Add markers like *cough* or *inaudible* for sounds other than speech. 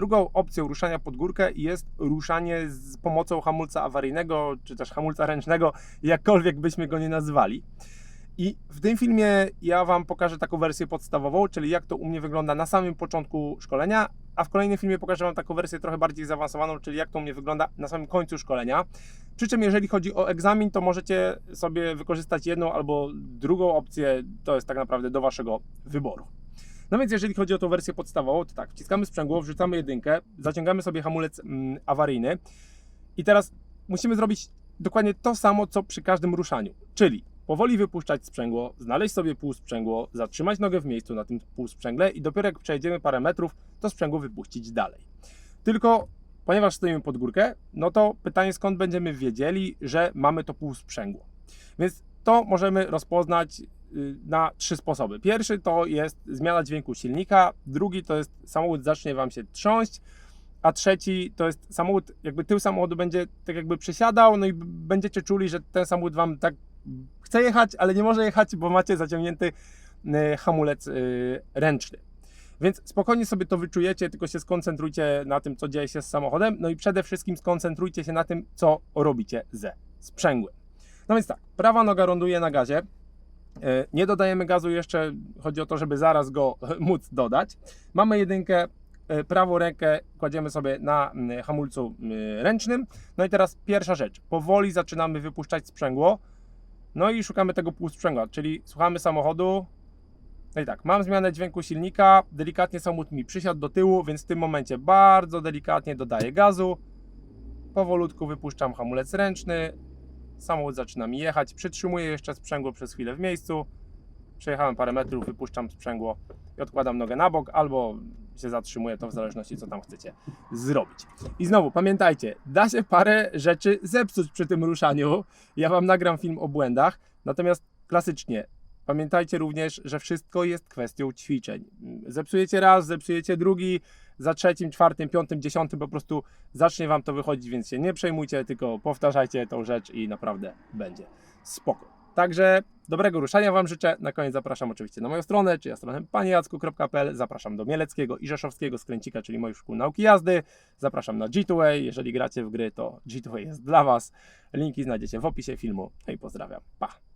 Drugą opcją ruszania pod górkę jest ruszanie z pomocą hamulca awaryjnego, czy też hamulca ręcznego, jakkolwiek byśmy go nie nazwali. I w tym filmie ja Wam pokażę taką wersję podstawową, czyli jak to u mnie wygląda na samym początku szkolenia, a w kolejnym filmie pokażę Wam taką wersję trochę bardziej zaawansowaną, czyli jak to u mnie wygląda na samym końcu szkolenia. Przy czym jeżeli chodzi o egzamin, to możecie sobie wykorzystać jedną albo drugą opcję, to jest tak naprawdę do Waszego wyboru. No więc jeżeli chodzi o tą wersję podstawową, to tak, wciskamy sprzęgło, wrzucamy jedynkę, zaciągamy sobie hamulec mm, awaryjny i teraz musimy zrobić dokładnie to samo, co przy każdym ruszaniu, czyli powoli wypuszczać sprzęgło, znaleźć sobie półsprzęgło, zatrzymać nogę w miejscu na tym półsprzęgle i dopiero jak przejdziemy parę metrów, to sprzęgło wypuścić dalej. Tylko ponieważ stoimy pod górkę, no to pytanie skąd będziemy wiedzieli, że mamy to półsprzęgło. Więc to możemy rozpoznać na trzy sposoby. Pierwszy to jest zmiana dźwięku silnika, drugi to jest samochód zacznie Wam się trząść, a trzeci to jest samochód, jakby tył samochodu będzie tak jakby przesiadał, no i będziecie czuli, że ten samochód Wam tak chce jechać, ale nie może jechać, bo macie zaciągnięty y, hamulec y, ręczny. Więc spokojnie sobie to wyczujecie, tylko się skoncentrujcie na tym, co dzieje się z samochodem, no i przede wszystkim skoncentrujcie się na tym, co robicie ze sprzęgłem. No więc tak, prawa noga ląduje na gazie. E, Nie dodajemy gazu jeszcze, chodzi o to, żeby zaraz go *laughs* móc dodać. Mamy jedynkę, e, prawą rękę kładziemy sobie na hamulcu ręcznym. No i teraz pierwsza rzecz, powoli zaczynamy wypuszczać sprzęgło. No i szukamy tego półsprzęgła, czyli słuchamy samochodu. No i tak, mam zmianę dźwięku silnika, delikatnie samochód mi przysiadł do tyłu, więc w tym momencie bardzo delikatnie dodaję gazu. Powolutku wypuszczam hamulec ręczny, samochód zaczyna mi jechać, przytrzymuję jeszcze sprzęgło przez chwilę w miejscu, przejechałem parę metrów, wypuszczam sprzęgło i odkładam nogę na bok, albo się zatrzymuję, to w zależności co tam chcecie zrobić. I znowu, pamiętajcie, da się parę rzeczy zepsuć przy tym ruszaniu, ja Wam nagram film o błędach, natomiast klasycznie, pamiętajcie również, że wszystko jest kwestią ćwiczeń. Zepsujecie raz, zepsujecie drugi, za trzecim, czwartym, piątym, dziesiątym po prostu zacznie Wam to wychodzić, więc się nie przejmujcie, tylko powtarzajcie tą rzecz i naprawdę będzie spoko. Także dobrego ruszania Wam życzę. Na koniec zapraszam oczywiście na moją stronę, czyli na stronę paniejacku.pl. Zapraszam do Mieleckiego i Rzeszowskiego Skręcika, czyli moich szkół nauki jazdy. Zapraszam na G2A. Jeżeli gracie w gry, to G2A jest dla Was. Linki znajdziecie w opisie filmu. No i pozdrawiam. Pa!